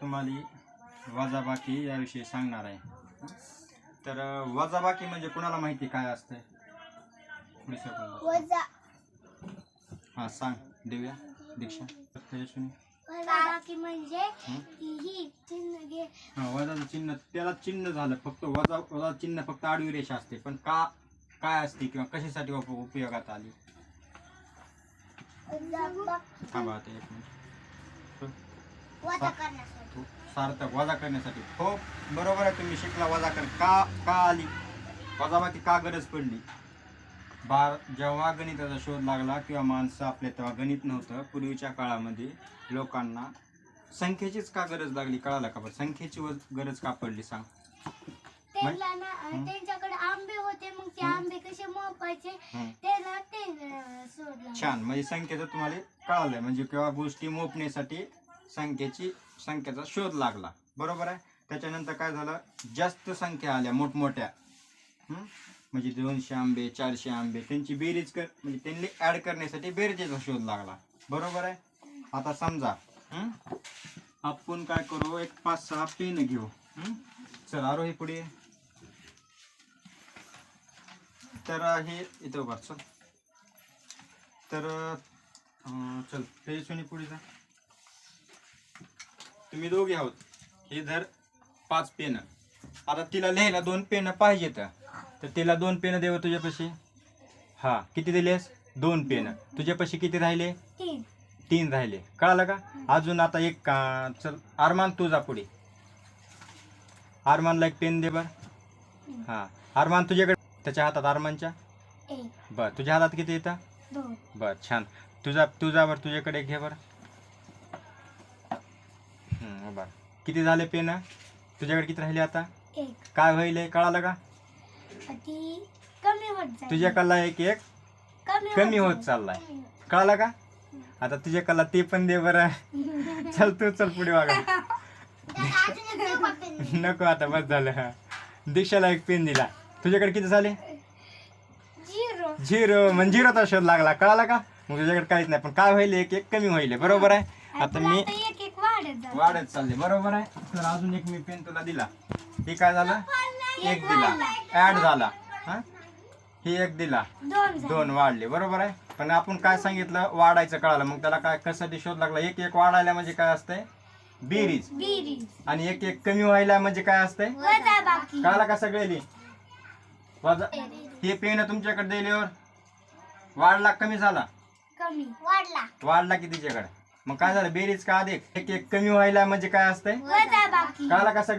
तुम्हाला वजाबाकी याविषयी सांगणार आहे. तर वजाबाकी म्हणजे कुणाला माहिती काय असतंय? पुढे. वजा. हा सांग. देऊया. दीक्षा. वजाबाकी म्हणजे हं? ही चिन्ह घे. हा वजाचं चिन्ह. त्याला चिन्ह झालं फक्त. वजा वजा चिन्ह फक्त आडवी रेषा असते. पण का काय असते किंवा कशासाठी उप- उपयोगात आली? वजाबाकी. थांबा आता एक मिनिट. वजा करण्यासाठी. सार्थक वजा करण्यासाठी. हो बरोबर आहे तुम्ही शिकला वजा कर. का का आली? वजाबाकी का गरज पडली? बार जेव्हा गणिताचा शोध लागला किंवा माणसं आपल्या तेव्हा गणित नव्हतं पूर्वीच्या काळामध्ये लोकांना संख्येचीच का गरज लागली? कळालं का बरं? संख्येची गरज का पडली सांग. त्यांना ना त्यांच्याकडे आंबे होते मग ते आंबे कसे मोपायचे. त्याला ते अं, शोधलं छान. म्हणजे संख्येचं तुम्हाला कळालंय. म्हणजे किंवा गोष्टी मोपण्यासाठी संख्येची संख्येचा शोध लागला. बरोबर आहे? त्याच्यानंतर काय झालं? जास्त संख्या आल्या मोठमोठ्या. म्हणजे दोनशे आंबे चारशे आंबे त्यांची बेरीज कर म्हणजे त्यांनी ॲड करण्यासाठी बेरजेचा शोध लागला. बरोबर आहे? आता समजा आपण काय करू? एक पाच सहा पेन घेऊ. चल आरोही पुढे. तर हे इथं बघ चल. तर चल तेजस्विनी पुढे जा. तुम्ही दोघे आहोत. हे धर पाच पेन. आता तिला लिहायला दोन पेन पाहिजेत. तर तिला दोन पेन देव तुझ्यापाशी. हा किती दिलेस? दोन पेन. तुझ्यापाशी किती राहिले? तीन. तीन राहिले. कळालं का? अजून आता एक का? चल अरमान तू जा पुढे. अरमानला एक पेन दे बर. हा. अरमान तुझ्याकडे त्याच्या हातात अरमानच्या? एक. बर तुझ्या हातात किती येतं? दोन. बर छान. तुझा तुझा बर तुझ्याकडे घे बर. बर किती झाले पेन? तुझ्याकडे किती राहिले आता? एक. काय होईल कळालं का? ती कमी होत जाईल. तुझ्याकडला एक एक कमी कमी होत चाललाय. कळालं का? आता तुझ्याकडला ते पण दे बरं. चल तू चल पुढे वागा. नको आता बस झालं. हा दीक्षाला एक पेन दिला. तुझ्याकडे किती झाले? झिरो. झिरो. म्हणजे झिरोचा शोध लागला. कळाला का? मग तुझ्याकडे काहीच नाही पण काय होईल एक एक कमी होईल बरोबर आहे? आता मी एक वाढत चालले. बरोबर आहे? तर अजून एक मी पेन तुला दिला. हे काय झालं? एक दिला. ऍड झाला. हा? हे एक दिला. दोन वाढले. बरोबर आहे? पण आपण काय सांगितलं? वाढायचं कळालं. मग त्याला काय कशासाठी शोध लागला? एक एक वाढायला म्हणजे काय असतंय बेरीज. बेरीज. आणि एक एक कमी व्हायला म्हणजे काय असतंय कळाला का सगळे वजा. हे पेन तुमच्याकडे दिल्यावर वाढला कमी झाला? कमी. वाढला. वाढला की तिच्याकडे? मग काय झालं? बेरीज का अधिक एक एक कमी व्हायला म्हणजे काय असतंय? वजाबाकी कळाला का सगळे?